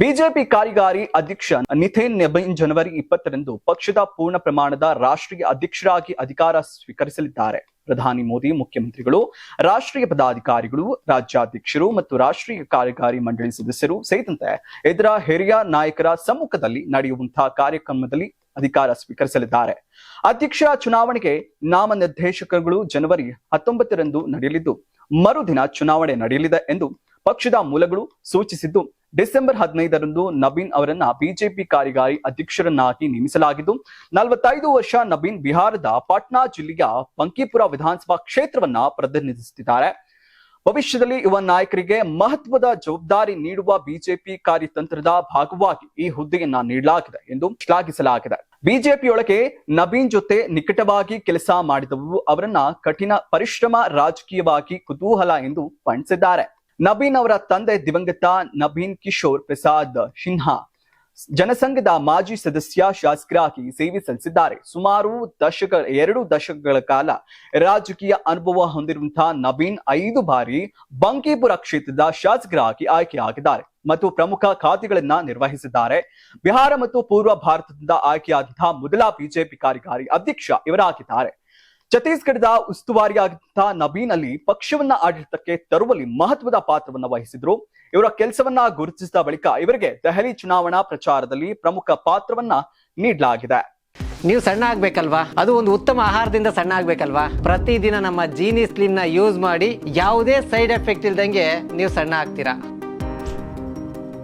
BJP ಕಾರ್ಯಕಾರಿ ಅಧ್ಯಕ್ಷ ನಿಥೇನ್ ನೆಬೈನ್ ಜನವರಿ ಇಪ್ಪತ್ತರಂದು ಪಕ್ಷದ ಪೂರ್ಣ ಪ್ರಮಾಣದ ರಾಷ್ಟ್ರೀಯ ಅಧ್ಯಕ್ಷರಾಗಿ ಅಧಿಕಾರ ಸ್ವೀಕರಿಸಲಿದ್ದಾರೆ. ಪ್ರಧಾನಿ ಮೋದಿ, ಮುಖ್ಯಮಂತ್ರಿಗಳು, ರಾಷ್ಟ್ರೀಯ ಪದಾಧಿಕಾರಿಗಳು, ರಾಜ್ಯಾಧ್ಯಕ್ಷರು ಮತ್ತು ರಾಷ್ಟ್ರೀಯ ಕಾರ್ಯಕಾರಿ ಮಂಡಳಿ ಸದಸ್ಯರು ಸೇರಿದಂತೆ ಇದರ ಹಿರಿಯ ನಾಯಕರ ಸಮ್ಮುಖದಲ್ಲಿ ನಡೆಯುವಂತಹ ಕಾರ್ಯಕ್ರಮದಲ್ಲಿ ಅಧಿಕಾರ ಸ್ವೀಕರಿಸಲಿದ್ದಾರೆ. ಅಧ್ಯಕ್ಷ ಚುನಾವಣೆಗೆ ನಾಮನಿರ್ದೇಶಕರುಗಳು ಜನವರಿ ಹತ್ತೊಂಬತ್ತರಂದು ನಡೆಯಲಿದ್ದು, ಮರುದಿನ ಚುನಾವಣೆ ನಡೆಯಲಿದೆ ಎಂದು ಪಕ್ಷದ ಮೂಲಗಳು ಸೂಚಿಸಿದ್ದು ಡಿಸೆಂಬರ್ ಹದಿನೈದರಂದು ನಬೀನ್ ಅವರನ್ನ ಬಿಜೆಪಿ ಕಾರ್ಯಕಾರಿ ಅಧ್ಯಕ್ಷರನ್ನಾಗಿ ನೇಮಿಸಲಾಗಿದ್ದು, ನಲವತ್ತೈದು ವರ್ಷ ನಬೀನ್ ಬಿಹಾರದ ಪಾಟ್ನಾ ಜಿಲ್ಲೆಯ ಪಂಕಿಪುರ ವಿಧಾನಸಭಾ ಕ್ಷೇತ್ರವನ್ನ ಪ್ರತಿನಿಧಿಸುತ್ತಿದ್ದಾರೆ. ಭವಿಷ್ಯದಲ್ಲಿ ಯುವ ನಾಯಕರಿಗೆ ಮಹತ್ವದ ಜವಾಬ್ದಾರಿ ನೀಡುವ ಬಿಜೆಪಿ ಕಾರ್ಯತಂತ್ರದ ಭಾಗವಾಗಿ ಈ ಹುದ್ದೆಯನ್ನ ನೀಡಲಾಗಿದೆ ಎಂದು ಶ್ಲಾಘಿಸಲಾಗಿದೆ. ಬಿಜೆಪಿಯೊಳಗೆ ನಬೀನ್ ಜೊತೆ ನಿಕಟವಾಗಿ ಕೆಲಸ ಮಾಡಿದವು ಅವರನ್ನ ಕಠಿಣ ಪರಿಶ್ರಮ ರಾಜಕೀಯವಾಗಿ ಕುತೂಹಲ ಎಂದು ಬಣ್ಣಿಸಿದ್ದಾರೆ. ನಬೀನ್ ಅವರ ತಂದೆ ದಿವಂಗತ ನಬೀನ್ ಕಿಶೋರ್ ಪ್ರಸಾದ್ ಸಿನ್ಹಾ ಜನಸಂಘದ ಮಾಜಿ ಸದಸ್ಯ ಶಾಸಕರಾಗಿ ಸೇವೆ ಸಲ್ಲಿಸಿದ್ದಾರೆ. ಸುಮಾರು ದಶಕ, ಎರಡು ದಶಕಗಳ ಕಾಲ ರಾಜಕೀಯ ಅನುಭವ ಹೊಂದಿರುವಂತಹ ನಬೀನ್ ಐದು ಬಾರಿ ಬಂಕಿಪುರ ಕ್ಷೇತ್ರದ ಶಾಸಕರಾಗಿ ಆಯ್ಕೆಯಾಗಿದ್ದಾರೆ ಮತ್ತು ಪ್ರಮುಖ ಖಾತೆಗಳನ್ನ ನಿರ್ವಹಿಸಿದ್ದಾರೆ. ಬಿಹಾರ ಮತ್ತು ಪೂರ್ವ ಭಾರತದಿಂದ ಆಯ್ಕೆಯಾದಂತಹ ಮೊದಲ ಬಿಜೆಪಿ ಕಾರ್ಯಕಾರಿ ಅಧ್ಯಕ್ಷ ಇವರಾಗಿದ್ದಾರೆ. ಛತ್ತೀಸ್ಗಢದ ಉಸ್ತುವಾರಿಯಾದಂತಹ ನಬೀನ್ ಅಲ್ಲಿ ಪಕ್ಷವನ್ನ ಆಡಳಿತಕ್ಕೆ ತರುವಲ್ಲಿ ಮಹತ್ವದ ಪಾತ್ರವನ್ನ ವಹಿಸಿದ್ರು. ಇವರ ಕೆಲಸವನ್ನ ಗುರುತಿಸಿದ ಬಳಿಕ ಇವರಿಗೆ ದೆಹಲಿ ಚುನಾವಣಾ ಪ್ರಚಾರದಲ್ಲಿ ಪ್ರಮುಖ ಪಾತ್ರವನ್ನ ನೀಡಲಾಗಿದೆ. ನೀವು ಸಣ್ಣ ಆಗ್ಬೇಕಲ್ವಾ? ಅದು ಒಂದು ಉತ್ತಮ ಆಹಾರದಿಂದ ಸಣ್ಣ ಆಗ್ಬೇಕಲ್ವಾ? ಪ್ರತಿದಿನ ನಮ್ಮ ಜೀನಿ ಸ್ಲಿಮ್ನ ಯೂಸ್ ಮಾಡಿ ಯಾವುದೇ ಸೈಡ್ ಎಫೆಕ್ಟ್ ಇಲ್ದಂಗೆ ನೀವು ಸಣ್ಣ ಆಗ್ತೀರಾ?